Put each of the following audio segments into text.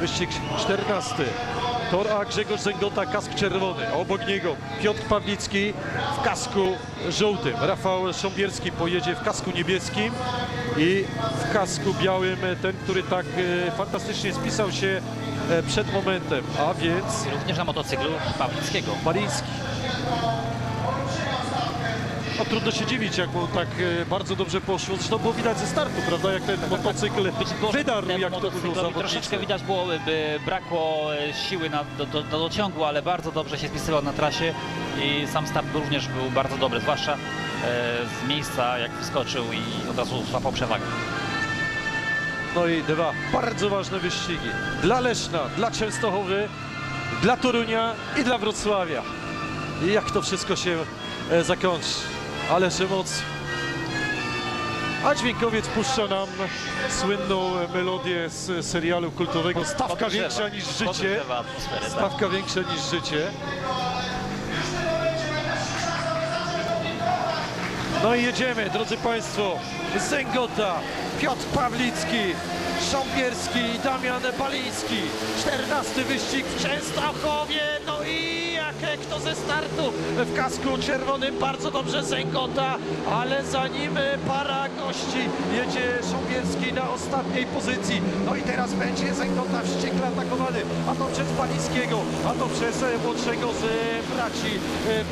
Wyścig 14. Tor A Grzegorz Zęgota, kask czerwony. Obok niego Piotr Pawlicki w kasku żółtym. Rafał Sząbierski pojedzie w kasku niebieskim i w kasku białym ten, który tak e, fantastycznie spisał się e, przed momentem, a więc Również na motocyklu Pawlickiego. Mariński. No, trudno się dziwić, jak mu tak e, bardzo dobrze poszło. Zresztą było widać ze startu, prawda, jak ten motocykl wydarł, jak to było zawodnicy. Troszeczkę widać było, by brakło e, siły na, do, do, do dociągu, ale bardzo dobrze się spisywał na trasie i sam start również był bardzo dobry, zwłaszcza e, z miejsca jak wyskoczył i od razu złapał przewagę. No i dwa bardzo ważne wyścigi. Dla Leszna, dla Częstochowy, dla Torunia i dla Wrocławia. I jak to wszystko się e, zakończy. Ależ emocji. A dźwiękowiec puszcza nam słynną melodię z serialu kultowego Stawka większa niż życie. tak. Stawka większa niż życie. No i jedziemy, drodzy Państwo. Zęgota, Piotr Pawlicki, Sząpierski i Damian Baliński. 14 wyścig w Częstochowie. No i kto ze startu w kasku czerwonym. Bardzo dobrze Zęgota, ale za nim e, para gości. Jedzie Sząpierski na ostatniej pozycji. No i teraz będzie Zęgota wściekle atakowany. A to przez Balińskiego, a to przez e, młodszego z e, braci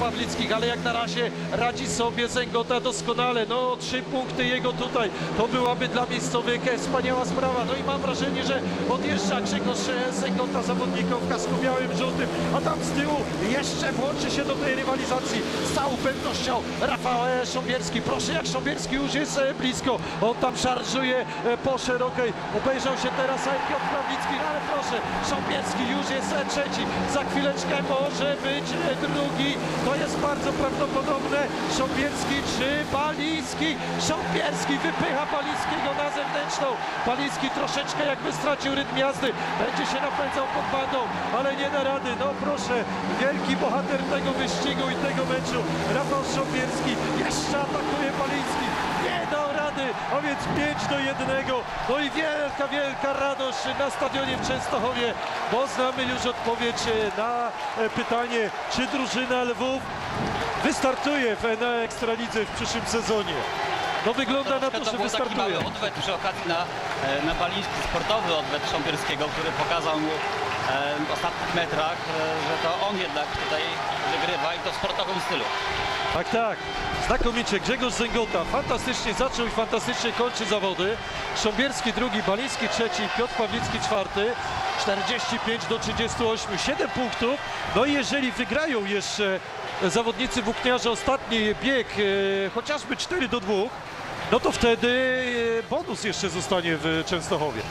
Pawlickich. Ale jak na razie radzi sobie Zęgota doskonale. No trzy punkty jego tutaj. To byłaby dla miejscowych wspaniała sprawa. No i mam wrażenie, że odjeżdża Grzegorz Zęgota zawodnikom w kasku białym, żółtym. A tam z tyłu jeszcze włączy się do tej rywalizacji z całą pewnością Rafał e, Sząbierski. Proszę jak Sząbierski już jest e, blisko. On tam szarżuje e, po szerokiej. Obejrzał się teraz Piotr Pawlicki, no ale proszę, Sząbierski już jest trzeci. Za chwileczkę może być drugi. To jest bardzo prawdopodobne. Sząbierski czy Baliński? Sząbierski wypycha Balińskiego na zewnętrzną. Baliński troszeczkę jakby stracił rytm jazdy. Będzie się napędzał pod bandą, ale nie da rady. No proszę, wielki bohater tego wyścigu i tego meczu. Rafał Sząbierski jeszcze atakuje Baliński. Nie dał rady, a więc 5 do 1. No i wielka, wielka radość na stadionie w Częstochowie, bo znamy już odpowiedź na e, pytanie, czy drużyna Lwów wystartuje w, na Ekstralidze w przyszłym sezonie. No wygląda na to, że taki wystartuje. mały odwet przy okazji na, e, na baliński sportowy odwet Sząpierskiego, który pokazał mu e, ostatnich metrach, e, że to on jednak tutaj wygrywa i to w sportowym stylu. Tak, tak. Znakomicie. Grzegorz Zęgota fantastycznie zaczął i fantastycznie kończy zawody. Sząbierski drugi, Baliński trzeci, Piotr Pawlicki czwarty. 45 do 38, 7 punktów. No i jeżeli wygrają jeszcze zawodnicy włókniarza ostatni bieg, e, chociażby 4 do 2, no to wtedy e, bonus jeszcze zostanie w Częstochowie.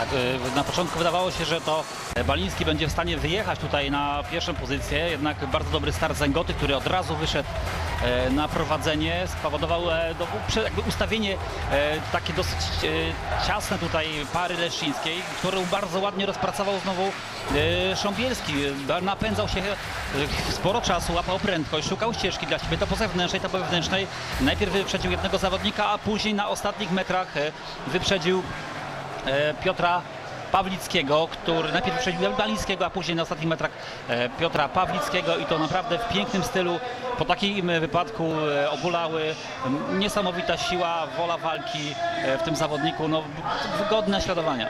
Tak, y, na początku wydawało się, że to Baliński będzie w stanie wyjechać tutaj na pierwszą pozycję, jednak bardzo dobry start Zęgoty, który od razu wyszedł e, na prowadzenie, spowodował e, no, jakby ustawienie e, takie dosyć ciasne tutaj pary Leszczyńskiej, którą bardzo ładnie rozpracował znowu Sząbielski. Napędzał się sporo czasu, łapał prędkość, szukał ścieżki dla siebie, to po zewnętrznej, to po wewnętrznej. Najpierw wyprzedził jednego zawodnika, a później na ostatnich metrach wyprzedził Piotra Pawlickiego, który najpierw wyprzedził Balińskiego, a później na ostatnich metrach e, Piotra Pawlickiego i to naprawdę w pięknym stylu. Po takim e, wypadku e, ogulały niesamowita siła, wola walki e, w tym zawodniku, no, godne naśladowania.